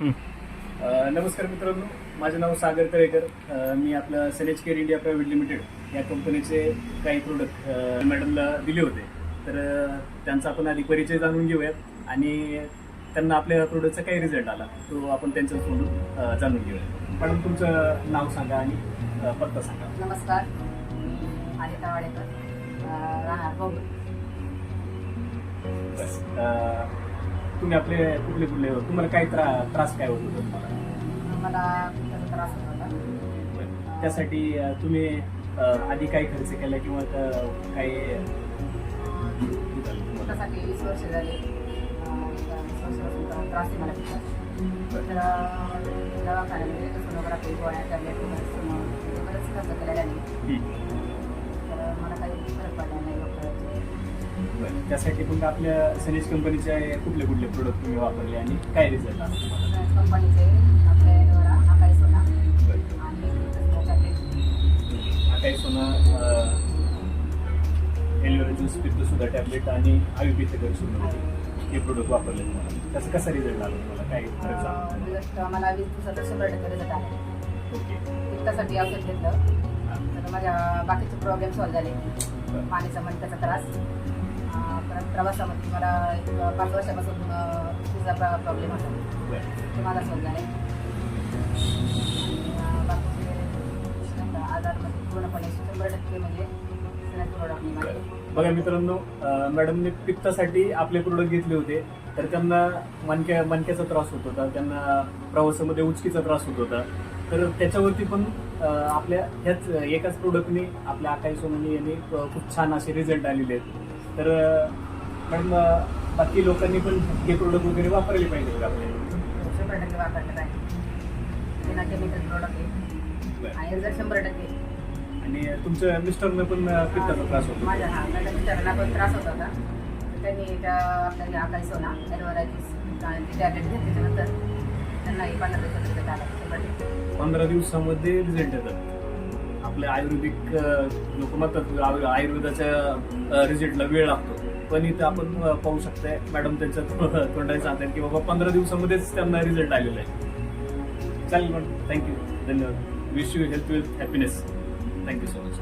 नमस्कार मित्रांनो माझे नाव सागर तळेकर मी आपलं सेनेज केअर इंडिया प्रायव्हेट लिमिटेड या कंपनीचे काही प्रोडक्ट मॅडमला दिले होते. तर त्यांचा आपण आधी परिचय जाणून घेऊयात आणि त्यांना आपल्या प्रोडक्टचा काही रिझल्ट आला तो आपण त्यांच्याकडून अ, जाणून घेऊया मॅडम तुमचं नाव सांगा आणि पत्ता सांगा. नमस्कार. मी अनिता वाडेकर राहणार तुम्ही आपले कुठले कुठले तुम्हाला काय त्रा त्रास काय होत होता तुम्हाला? मला त्याचा त्रास होत होता. त्यासाठी अ, तुम्ही अ, आधी काही खर्च केला किंवा क- काही पोटासाठी वीस वर्ष झाली. अं, वीस वर्षापासून त्रास त्रास आहे मला. तर अं, दवाखान्यामध्ये सोनोग्राफी गोळ्या टॅब्लेट वगैरे बरंच खर्च केलेला नाही तर त्यासाठी पण आपल्या सनीज कंपनीचे कुठले कुठले प्रोडक्ट तुम्ही वापरले आणि काय रिझल्ट आला? कंपनीचे आपल्या द्वारा आकाई सोना. आणि सोना ज्यूस पित्त सुद्धा टॅबलेट आणि आयुर्वेदिक सुद्धा हे प्रोडक्ट वापरले तुम्हाला. त्याचा कसा रिझल्ट आला तुम्हाला? काय फरक झाला रिझल्ट मला वीस दिवसाचा शंभर टक्के रिझल्ट आहे ओके पित्तासाठी औषध घेतलं. तर माझ्या बाकीचे प्रॉब्लेम सॉल्व्ह झाले. पाणीचा मणक्याचा त्रास. प्रवासामध्ये. मला एक पाच वर्षापासून तिचा प्रॉब्लेम होता. ते मला बाकीचे आजार म्हणजे पूर्णपणे शंभर टक्के म्हणजे बघा मित्रांनो मॅडमने पित्तासाठी आपले प्रोडक्ट घेतले होते तर त्यांना मनक्या मणक्याचा त्रास होत होता त्यांना प्रवासामध्ये उचकीचा त्रास होत होता. तर त्याच्यावरती पण आपल्या ह्याच एकाच प्रोडक्टने आपल्या आकाई सोननी यांनी खूप छान असे रिझल्ट आलेले आहेत. तर मॅडम बाकी लोकांनी पण हे प्रोडक्ट वगैरे वापरले पाहिजे का आपले टक्के वापरलं पाहिजे बिना केमिकल प्रोडक्ट आहे. आणि रिझल्ट शंभर टक्के. आणि तुमच्या मिस्टरनं पण पित्ताचा त्रास होतो. माझ्या हा माझ्या मिस्टरांना पण त्रास होत त्यांनी त्या आकाई सोना ॲलोवेरा ज्यूस आणि ती टॅब्लेट घेतली त्याच्यानंतर त्यांना एक पंधरा दिवसात रिझल्ट आला शंभर टक्के. पंधरा दिवसामध्ये रिझल्ट येतात आपले आयुर्वेदिक लोक म्हणतात आयुर्वेदाच्या रिझल्टला वेळ लागतो. पण इथं आपण पाहू शकताय मॅडम त्यांच्या तोंडाने सांगतात की बाबा पंधरा दिवसामध्येच त्यांना रिझल्ट आलेला आहे. चालेल मॅडम थँक्यू धन्यवाद. Wish you health with happiness thank you so much